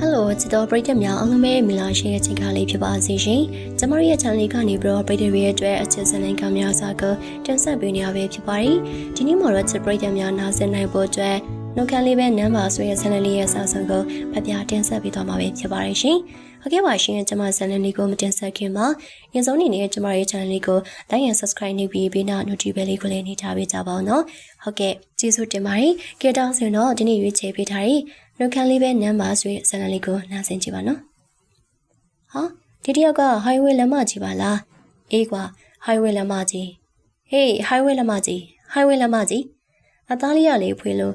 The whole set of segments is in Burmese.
ဟယ်လိုချစ်တော်ပရိသတ်များအားလုံးပဲမင်္ဂလာရှိတဲ့ချိန်ခါလေးဖြစ်ပါစေရှင်။ကျမတို့ရဲ့ channel လေးကနေပြီးတော့ပရိသတ်တွေရဲ့အတွက်အချက်စံနိုင်ကများစွာကိုတင်ဆက်ပေးနေရပဲဖြစ်ပါတယ်။ဒီနေ့မှာတော့ချစ်ပရိသတ်များနားဆင်နိုင်ဖို့အတွက်နှုတ်ခမ်းလေးပဲနမ်းပါဆိုရဲ့ channel လေးရဲ့စာဆုံးကိုဖပြတင်ဆက်ပေးသွားမှာပဲဖြစ်ပါတယ်ရှင်။ဟုတ်ကဲ့ပါရှင်ကျမ channel လေးကိုမတင်ဆက်ခင်မှာအရင်ဆုံးအနေနဲ့ကျမရဲ့ channel လေးကို like and subscribe လုပ်ပြီးဘေးနာ notification လေးကိုလည်းနှိပ်ထားပေးကြပါဦးနော်။ဟုတ်ကဲ့ကျေးဇူးတင်ပါတယ်။ကြတောင်းဆိုတော့ဒီနေ့ရွေးချယ်ပေးထားတဲ့ နှုတ်ခမ်းလေးပဲနမ်းပါဆိုရဲ့ဇာတ်လမ်းလေးကိုနားဆင်ကြည့်ပါနော်။ဟာဒီတယောက်က highway လမ်းမကြီးပါလား။အေးကွာ highway လမ်းမကြီး။ဟေး highway လမ်းမကြီး highway လမ်းမကြီးအသားလေးရလေးဖွေလို့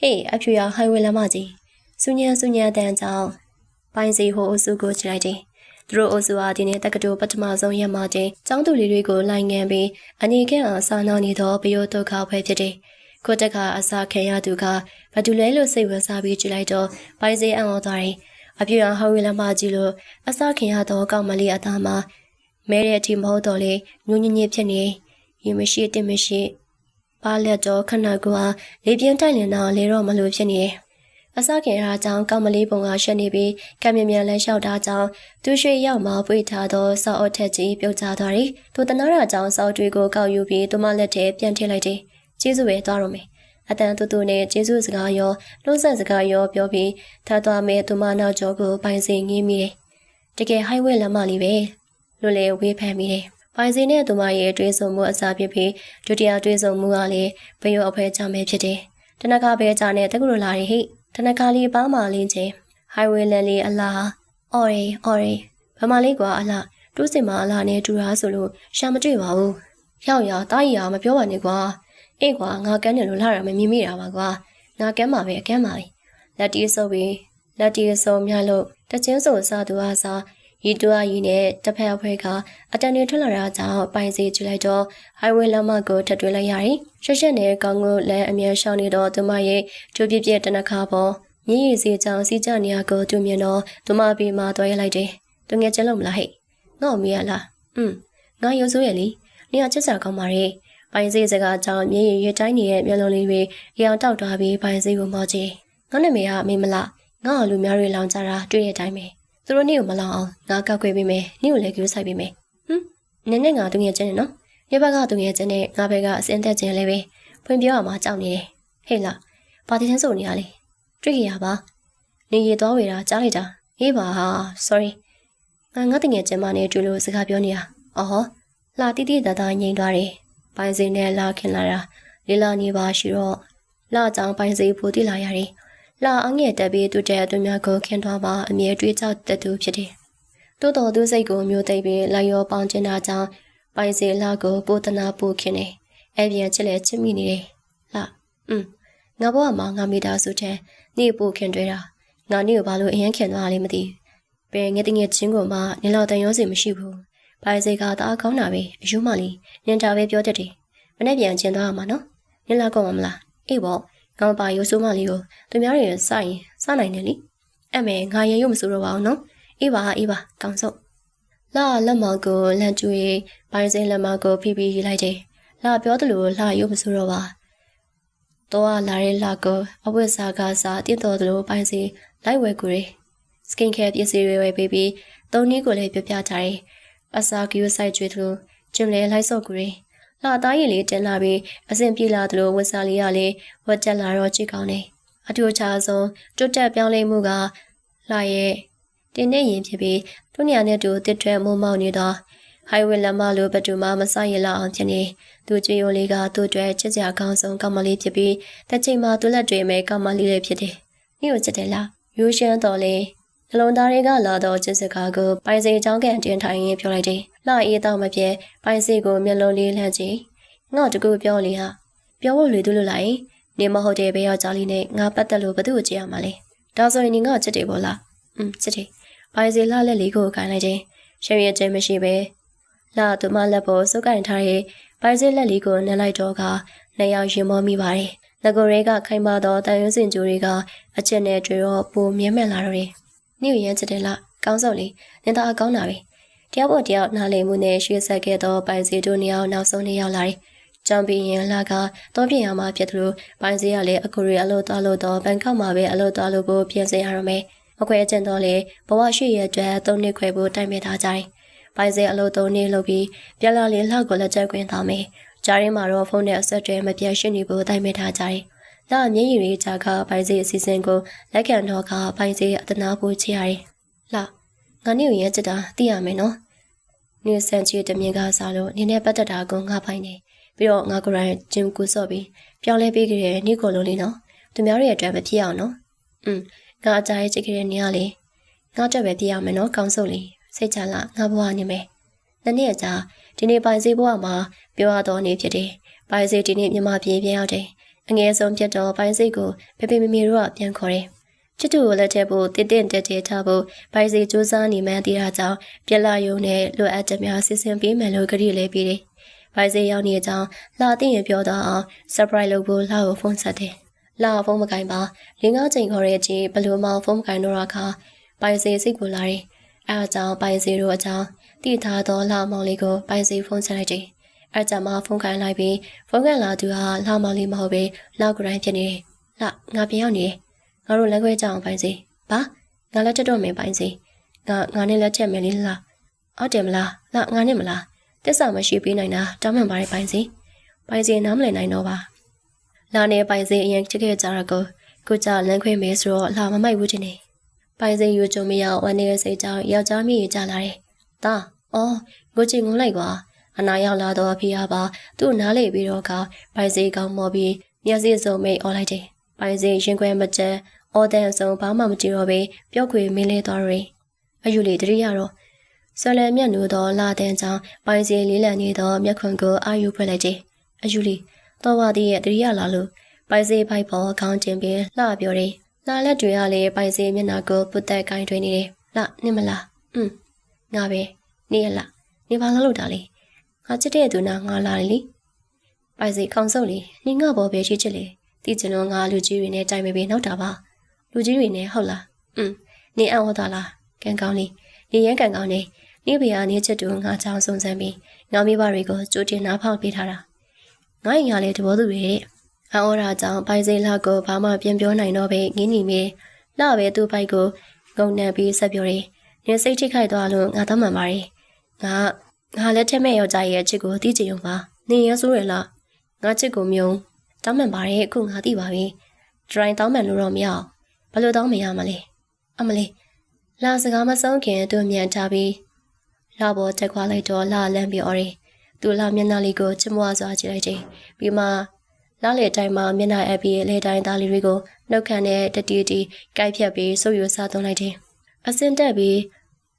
ဟေးအဖြူရ highway လမ်းမကြီးစူညံစူညံတန်းကြောင်ပိုင်းစီဟိုအုပ်စုကိုချလိုက်တယ်။သူတို့အုပ်စုဟာဒီနေ့တက္ကသိုလ်ပထမဆုံးရက်မှချင်းကျောင်းသူလေးတွေကိုလိုက်ငန်းပြီးအနေကဲအောင်စာနာနေသောဘယောဒုက္ခပဲဖြစ်တယ်။ ကိုတက်ကအစာခံရသူကဘဒူလဲလို့စိတ်ဝင်စားပြီးကြည့်လိုက်တော့ပိုင်းစီအံ့ဩသွားတယ်။အပြူအောင်ဟောင်းဝေးလမ်းမကြီးလို့အစာခံရသောကောက်မလေးအသားမှာမဲတဲ့အထိမဟုတ်တော့လေညူညညစ်ဖြစ်နေရင်မရှိတင်မရှိပါလက်တော့ခဏကွာလေပြင်းတိုက်လင်တော့လေတော့မလို့ဖြစ်နေတယ်။အစခင်ရာကြောင့်ကောင်းမလေးပုံကရှက်နေပြီးကံမြမြန်လန်းလျှောက်တာကြောင့်သူရွှေရောက်မှပွေထားသောစောက်အထက်ကြီးပြုတ်ကျသွားတယ်။သူတနာရာကြောင့်စောက်တွေကိုကောက်ယူပြီးသူမလက်ထဲပြန်ထည့်လိုက်တယ်။ ကျေးဇူးပဲသွားတော့မယ်။အတန်တူတူနဲ့ကျေးဇူးစကားရောနှုတ်ဆက်စကားရောပြောပြီးထားသွားမယ်သူမနောက်ကျောကိုပိုင်စင်ငင်းမိတယ်။တကယ် highway လမ်းမလေးပဲလို့လေဝေးဖမ်းမိတယ်။ပိုင်စင်နဲ့သူမရဲ့တွေးဆုံမှုအစားဖြစ်ပြီးဒုတိယတွေးဆုံမှုကလည်းဘယောအဖွဲကြမယ်ဖြစ်တယ်။တနခါပဲကြနဲ့တက္ကသိုလ်လာရီဟိတနခါလေးပါမာလင်းချင်း highway လမ်းလေးအလားအော်ရီအော်ရီဗမာလေးကွာအလားတူးစင်မအလားနဲ့တူတာဆိုလို့ရှာမတွေ့ပါဘူးရောက်ရတာကြီးရမပြောပါနဲ့ကွာ အေးကွာငါကန်းတယ်လို့လာရမမြင်မိတာပါကွာငါကန်းပါပဲအကန်းပါပဲလက်တီးဆုပ်ပြီးလက်တီးဆုပ်မြလို့တချင်းစုံစားသူအားစားရီတူအရီနဲ့တစ်ဖက်အဖွဲကအတန်တွေထွက်လာတာကြောင့်ပိုင်စီကြည့်လိုက်တော့ highway လမ်းမကိုထပ်တွေ့လိုက်ရတယ်။ရှက်ရှက်နဲ့ကောင်းကိုလမ်းအမြဲရှောင်းနေတော့သူမရဲ့ကျိုးပြပြတနခါပေါ်မြည်ရည်စီကြောင်စီကြနေရကိုသူမြင်တော့သူမပြီးမှတွဲရလိုက်တယ်။သူငယ်ချင်းလို့မလားဟဲ့။ငေါ့မေးရလား။อืมငါရုပ်ဆိုးရလေ။နေရာချက်စားကောင်းပါရဲ့။ ပိုင်စီစကားကြောင့်မြည်ရည်ရွတိုင်းနေတဲ့မျက်လုံးလေးတွေရောင်တောက်သွားပြီးပိုင်စီကိုမောချေ။ငါနဲ့မေကမေးမလား။ငါ့လူများတွေလောင်ကြတာတွေ့တဲ့အတိုင်းပဲ။သူတို့နေ့ကိုမလောင်အောင်ငါကောက်ခွေပေးမယ်နေ့ကိုလည်းကြိုးဆိုင်ပေးမယ်ဟမ်နည်းနည်းငါသူငယ်ချင်းနဲ့နော်ရဘက်ကသူငယ်ချင်းနဲ့ငါဘက်ကအစင်းသက်ချင်းလေးပဲဖွင့်ပြောရမှာကြောက်နေတယ်ဟေ့လားပါတီတန်းဆိုနေရလေတွေ့ကြရပါနေရသွားဝေတာကြားလိုက်တာဟေးပါဟာ sorry ငါငါတငယ်ချင်းမနဲ့တွေ့လို့စကားပြောနေတာအော်ဟောလာတိတိတသားငိမ့်သွားတယ် ပိုင်စင်းနဲ့လာခင်လာတာလေးလာနေပါရှိတော့လာကြောင်ပိုင်စင်းပိုတိလာရတယ်လာအငဲ့တက်ပြီးသူတဲ့သူများကိုခင်ထွားပါအမြဲတွေးကြောက်တတူဖြစ်တယ်။တိုးတော်သူစိတ်ကိုမျိုးသိပ်ပြီးလိုက်ရောပေါင်းကျင်တာကြောင့်ပိုင်စီလာကိုပိုတနာပိုခင်နေ။အဲ့ပြန်ချစ်လဲချစ်မိနေတယ်။လာอืมငါဘဝမှာငါမိသားစုတဲ့နေ့ပိုခင်တွေ့တာငါနေ့ကိုဘာလို့အရင်ခင်သွားလဲမသိ။ဘယ်ငယ်တငယ်ချင်းကိုမှနင်လောက်တန်ရောစီမရှိဘူး။ ပိုင်စီကတအားကောင်းတာပဲအယူမလေးနင်တာပဲပြောတတ်တယ်။မနေ့ပြန်ကျင်သွားမှာနော်။နင်လာကောင်းမှာမလား။အေးပေါ့ငေါပါရိုးစိုးမလေးကိုသူများတွေစရင်စနိုင်တယ်လीအဲ့မဲငါရင်ရုပ်မစိုးတော့ပါဘူးနော်အေးပါအေးပါကောင်းစုပ်လာလက်မောင်ကိုလန်ကျူရီပိုင်းစင်းလက်မောင်ကိုဖိပြီးရေးလိုက်တယ်လာပြောသလိုလာရုပ်မစိုးတော့ပါတော့လာရဲလာကိုအဝတ်စားကစားတင့်တော်သလိုပိုင်းစင်းလိုက်ဝဲကူရီစကင်ကဲပစ္စည်းတွေဝယ်ပေးပြီးသုံးနည်းကိုလည်းပြပြကြတယ် အစာကယူဆိုင်ကျွေးသလိုကျင်လဲလိုက်စော့ကူရီလှသားရည်လေးတင်လာပြီးအဆင်ပြေလာသလိုဝတ်စားလေးရလေးဝတ်ချက်လာတော့ကြည့်ကောင်းတယ်အထူးခြားဆုံးတွတ်တက်ပြောင်းလဲမှုကလှရဲ့တင်းနေရင်ဖြစ်ပြီးသူညာနဲ့တူတစ်ထွဲမှုမောက်နေတော့ဟိုင်ဝေလမလိုဘတူမမဆရလာအောင်ဖြစ်နေသူကြွေရိုလေးကသူ့အတွက်ချစ်ကြအကောင်းဆုံးကောင်းမလေးဖြစ်ပြီးတစ်ချိန်မှာသူ့လက်တွေမဲ့ကောင်းမလေးလေးဖြစ်တယ်။နေ့ကိုချစ်တယ်လား။ရိုးရှမ်းတော်လေး နှလုံးသားတွေကလာတော့ချစ်စကားကိုပိုင်စိန်ချောင်းကန်တင်ထိုင်ရင်ပြောလိုက်တယ်။လှအေးတော့မပြဲပိုင်စိကိုမျက်လုံးလေးလှမ်းကြည့်။ငါ့တကူပြောလေဟာပြောဖို့လေသူလို့လိုက်နေမဟုတ်တဲ့ဘေးယောက်ျားလေးနဲ့ငါပတ်သက်လို့ဘသူ့ကိုကြည့်ရမှာလဲ။ဒါဆိုရင်ငါချစ်တယ်ပေါ့လား။อืมချစ်တယ်။ပိုင်စိလှလက်လေးကိုခိုင်းလိုက်ခြင်းရှယ်ရခြင်းမရှိပဲလှသူမလက်ပေါ်စုပ်ကင်ထားတဲ့ပိုင်စိလက်လေးကိုနှက်လိုက်တော့ကနှစ်ယောက်ရင်မောမိပါတယ်။ငကိုရဲကခိုင်မာသောတန်ရွှေစင်ကြိုတွေကအချက်နဲ့တွေ့တော့ပိုမြဲမြံလာတော့တယ်။ နေ့ရန်ချစ်တယ်လားကောင်းစုပ်လေးနင်သာအကောင်းတာပဲ။တယောက်ပေါ်တယောက်နားလည်မှုနဲ့ရွှေဆက်ခဲ့သောပိုင်စီတို့နှစ်ယောက်နောက်ဆုံးနှစ်ယောက်လာတယ်။ကြောင်ပြင်းရင်လာကတော့ပြင်ရမှာဖြစ်သလိုပိုင်စီကလည်းအကူရီအလို့သွားလို့တော့ဘန်ကောက်မှာပဲအလို့သွားလို့ကိုပြင်ဆင်ရရမယ်။မခွဲကျင်တော့လေဘဝရှိရအတွက်သုံးနှစ်ခွဲဖို့တိုင်ပင်ထားကြတယ်။ပိုင်စေအလုပ်သုံးနှစ်လုပ်ပြီးပြန်လာလေလောက်ကိုလက်ချက်ခွင်ထားမယ်။ကြားရင်းမှာတော့ဖုန်းနဲ့အဆက်တွေမပြတ်ရှိနေဖို့တိုင်ပင်ထားကြတယ်။ လာမျက်ရည်တွေကြာကပိုင်စေအစီအစဉ်ကိုလက်ခံတော့ကပိုင်စေအတနာဖို့ချရတယ်။လာငါနေကိုရဲချစ်တာသိရမယ်နော်။နေဆန်ချီတမြင်ကစားလို့နင်းနဲ့ပတ်သက်တာကိုငါပိုင်နေပြီးတော့ငါကိုယ်တိုင်ဂျင်ကူဆော့ပြီးပြောင်းလဲပေးခဲ့တဲ့နေကိုလုံးလေးနော်။သူများရဲ့အတွက်မဖြစ်အောင်နော်။อืมငါအကြိုက်ချစ်ခဲ့တဲ့နေရလေငါတက်ပဲပြရမယ်နော်ကောင်းစုပ်လေးစိတ်ချလာငါဘဝနေမယ်နှစ်နှစ်ကြာဒီနေ့ပိုင်စီဘဝမှာပြောရတော့နေဖြစ်တယ်ပိုင်စီဒီနေ့မြန်မာပြည်ပြန်ရောက်တယ် အငယ်ဆုံးဖြစ်တော့ပိုင်စီကိုဖေဖေမေမေတို့ကပြန်ခေါ်တယ်ချစ်သူကိုလက်ထက်ဖို့တည်တင့်တက်တက်ထားဖို့ပိုင်စီစူးစမ်းနေမှန်းသိတာကြောင့်ပြက်လာယုံနဲ့လိုအပ်ချက်များစစ်စင်ပေးမယ်လို့ကြည့်လေပြီးတယ်ပိုင်စီရောက်နေကြောင်းလာသိရင်ပြောတော့အောင် surprise လုပ်ဖို့လာကိုဖုန်းဆက်တယ်လာဖုန်းမကင်ပါလင်းကားချိန်ခေါ်တဲ့အချိန်ဘလို့မှဖုန်းမကင်တော့ခါပိုင်စီစိတ်ကိုလာတယ်အဲအကြောင်းပိုင်စီတို့အကြောင်းတိထားသောလာမောင်လေးကိုပိုင်စီဖုန်းဆက်လိုက်တယ် အဲကြမှာဖုန်းကင်လိုက်ပြီးဖုန်းကင်လာသူဟာလာမောင်လေးမဟုတ်ပဲလောက်ကိုတိုင်းဖြစ်နေတယ်လာငါပြန်ရောက်နေတယ်ငါတို့လက်ခွဲကြအောင်ပိုင်စီဘာငါလက်ချက်တော့မင်းပိုင်စီငါငါနဲ့လက်ချက်မယ်လေလားဟုတ်တယ်မလားလာငါနဲ့မလားတက်စာမရှိပေးနိုင်တာတောင်းမှန်ပါတယ်ပိုင်စီပိုင်စီနားမလည်နိုင်တော့ပါလာနေပိုင်စီအရင်ချစ်ခဲ့ကြတာကိုကိုကြလမ်းခွဲမယ်ဆိုတော့လာမမိုက်ဘူးချင်နေပိုင်စိန်ယူကြုံမရဝမ်းနေတဲ့စိတ်ကြောင့်ယောက်ျားမိရကြလာတယ်။ဒါအော်ကိုချင်ငုံလိုက်ကွာ အနာရောက်လာတော့ဖေးရပါသူ့နားလေပြီးတော့ကပိုင်စိန်ကောင်းမော်ပြီးမျက်စိစုံမိတ်អော်လိုက်တယ်။ပိုင်စိန်ရင်ခွဲမကျန်အော်တန်ဆုံးဘာမှမကြည့်တော့ပဲပျောက်ခွေမင်းလဲသွားတယ်။အယူလေတတိယတော့ဆွလန်မြတ်နူသောလာတဲ့ကြောင့်ပိုင်စိန်လေးလံနေသောမျက်ခွန်ကိုအာယူဖွက်လိုက်တယ်။အယူလေတော့ဝသည်ရဲ့တတိယလာလို့ပိုင်စိန်ဖိုက်ပေါ်ခေါင်းကျင်ပြီးလှပြောတယ်။လာလက်တွေကလည်းပိုင်စီမျက်နှာကိုပုတ်တက်ကိုင်းထွေးနေတယ်။လာနင်မလား။อืมငါပဲနေရလား။နေပါလားလို့တာလေ။ ငါချစ်တဲ့သူနာငါလာတယ်လေ။ပိုင်စီခေါင်းစုပ်လေနင်ငါဘောပဲချစ်ချစ်လေ။တိကျင်တော့ငါလူကြီးတွေနဲ့တိုင်ပေပေနောက်တာပါ။လူကြီးတွေနဲ့ဟုတ်လား။อืมနေအံ့ဩတာလား။ကန်ကောင်းလေးနေရန်ကန်ကောင်းနေနေဖေကနေချစ်တူငါချောင်းစုံစမ်းပြီးငါမိဘတွေကိုကြိုတင်နားဖောက်ပေးထားတာ။ငါရင်ကလည်းတဘောသူတွေအံ့ဩတာကြောင့်ပိုင်စိန်လှကိုဘာမှပြန်ပြောနိုင်တော့ပဲငင်းနေမေလှပဲသူ့ဘိုက်ကိုငုံနှံပြီးဆက်ပြောတယ်။နင်စိတ်ထိခိုက်သွားလို့ငါသတ်မှန်ပါတယ်။ငါ ငါလည်းထက်မဲ့ယောက်ျားရဲ့အချစ်ကိုသိချင်ုံပါ။နင်ရဆိုးရလား။ငါချစ်ကိုမြုံတောင်းမှန်ပါတယ်အခုငါသိပါပြီ။ဒရိုင်တောင်းမှန်လို့တော့မရအောင်။ဘယ်လိုတောင်းမရမလဲ။အမလေးလာစကားမဆုံးခင်သူ့မြန်ထားပြီးလာပေါ်တက်ခွာလိုက်တော့လာလန့်ပြီးអော်ရီသူလာမျက်နှာလေးကိုချမွားစွာကြည့်လိုက်တယ်။ပြီးမှလားလေတိုင်းမှာမျက်နှာအပ်ပြီးလေတိုင်းသားလေးတွေကိုနှုတ်ခမ်းနဲ့တတီတီကိုက်ဖြတ်ပြီးဆုပ်ယူစားသွင်းလိုက်တယ်။အစင်တက်ပြီး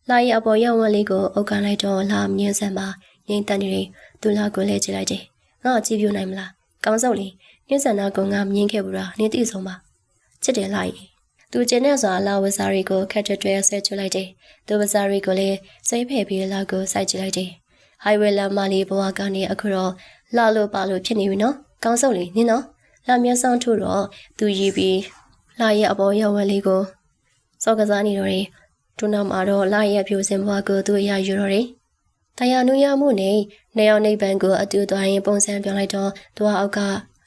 လာရီအပေါ်ရောက်ဝက်လေးကိုအုပ်ကန်လိုက်တော့လာမြင်းစံမှာငိမ့်တန်နေသူလာကိုလဲကြည့်လိုက်တယ်။ငါ့ကြည့်ပြနိုင်မလား။ကောင်းစုပ်လေးညစံနာကငါမြင်ခဲ့ဘူးလား။နင်းသိဆုံးပါ။ချစ်တယ်လာရီ။သူကျင်းတဲ့စွာလာဝစားရီကိုခက်တွဲဆွဲချလိုက်တယ်။သူဝစားရီကိုလည်းစိတ်ဖယ်ပြီးလာကိုစိုက်ကြည့်လိုက်တယ်။ highway လမ်းမလေးဘဝကနေအခုတော့လာလို့ပါလို့ဖြစ်နေပြီနော်။ကောင်းစုပ်လေးနင်းနော်လာမျက်စောင်းထို့တော့သူရည်ပြီးလာရဲ့အပေါ်ရောက်ဝဲလေးကိုစောကစားနေတော့တယ် ဒုနောက်မှာတော့လာရဲ့ဖြိုစင်ဘွားကိုသူအရာယူတော့တယ်တရားနုရမှုနဲ့နေအောင်နေပန်ကိုအတူသွားရင်ပုံစံပြောင်းလိုက်တော့သူအောက်က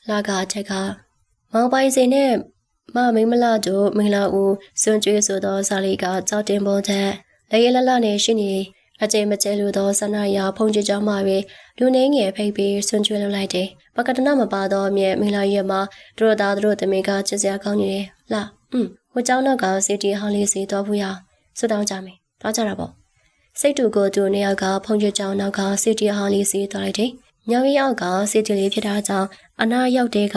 လာကအထက်ကမောင်ပိုင်စင်နဲ့မမိမလာတို့မင်္ဂလာဦးစွန်ကျွေးဆိုသောဇာလီကကြောက်တင်ပုံချက်လေရလလနဲ့ရှိနေအကျဲမကျဲလိုသောဆန္ဒရာဖုန်ကြကြောင်းမှပဲလူနေငယ်ဖိတ်ပြီးစွန်ကျွေးလုပ်လိုက်တယ်ပကတနာမပါတော့မြဲမင်္ဂလာရက်မှာတို့သားတို့တမင်ကချစ်စရာကောင်းနေတယ်လားอืมဟိုเจ้าနောက်ကစီတီဟောင်းလေးစီတော့ဘူးရ ဆွတောင်းကြမယ်တော့ကြတာပေါ့စိတ်တူကိုတူနေရောက်ကဖုန်ချကြောင်နောက်ကစီတီဟောင်းလေးစီတော့လိုက်တယ်ညောင်ရီအောက်ကစီတီလေးဖြစ်တာကြောင့်အနာရောက်တဲ့က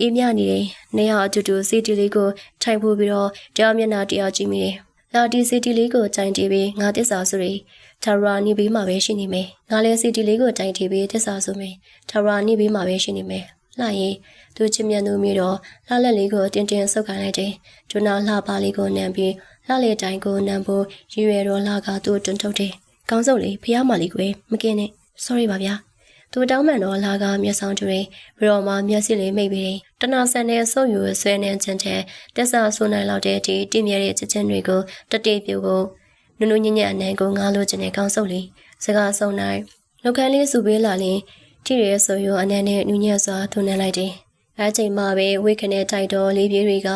အေးမြနေတယ်နေရအတူတူစီတီလေးကိုထိုင်ဖို့ပြီးတော့တရားမျက်နှာတရားကြည့်မိတယ်လာဒီစီတီလေးကိုကြိုင်တီးပြီးငါတစ္ဆာဆိုရီထာဝရနေဘေးမှာပဲရှိနေမယ်ငါလည်းစီတီလေးကိုကြိုင်တီးပြီးတစ္ဆာဆိုမယ်ထာဝရနေဘေးမှာပဲရှိနေမယ် လှရင်သူချစ်မြတ်သူမျိုးတော့လှလက်လေးကိုတင်းတင်းဆုပ်ခိုင်းလိုက်တယ်ဒုနာလှပါလေးကိုနမ်းပြီးလှလေတိုင်းကိုနမ်းဖို့ရည်ရွယ်တော့လှကသူ့တွန်းထုတ်တယ်ကောင်းစုပ်လေးဖះမလေးကွယ်မကင်းနဲ့ sorry ပါဗျာသူတောင်းမှန်တော့လာကမျက်ဆောင်တွေပြီးတော့မှမျက်စိလေးမိတ်ပြီးတနာဆန်တဲ့ဆုပ်ယူဆွဲနေခြင်းတဲ့တက်ဆာဆိုနိုင်လောက်တဲ့ဒီတည်မြဲတဲ့ချက်ချင်းတွေကိုတတိပြုဖို့နုနုညံ့ညံ့အနံကိုငားလို့ခြင်းနဲ့ကောင်းဆုပ်လေးစကားဆုံးနိုင်လောက်ခန်းလေးစုပေးလာရင် ထိရဲဆိုရအနံနဲ့နူးညံ့စွာထုံနှံလိုက်တယ်အဲချိန်မှပဲဝိခနဲ့တိုက်တော်လေးပြေးတွေက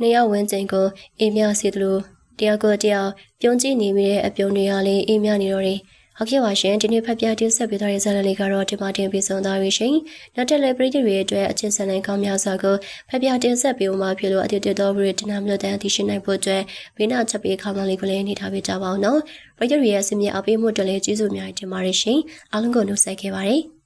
နှစ်ယောက်ဝန်းကျင်ကိုအေးမြစီသလိုတယောက်ကိုတယောက်ပြုံးကြည့်နေမိတဲ့အပြုံးတွေကလည်းအေးမြနေတော့တယ်ဟုတ်ကဲ့ပါရှင်ဒီနေ့ဖတ်ပြတင်ဆက်ပေးသွားတဲ့ဇာတ်လမ်းလေးကတော့ဒီမှာတင်ပြဆုံးသွားပြီရှင်နောက်တက်လည်းပရိသတ်တွေအတွက်အချင်းစံနိုင်ကောင်းများစွာကိုဖတ်ပြတင်ဆက်ပေးမှာဖြစ်လို့အတိတ်တော်ပြီးတင်နာမျိုးတန်းသိရှိနိုင်ဖို့အတွက်ဘေးနာချက်ပေးခေါင်းလေးကိုလည်းနေထားပေးကြပါအောင်နော်ပရိသတ်တွေရဲ့အစီအမံအပေးမှုအတွက်လည်းကျေးဇူးအများကြီးတင်ပါတယ်ရှင်အားလုံးကိုနှုတ်ဆက်ခဲ့ပါတယ်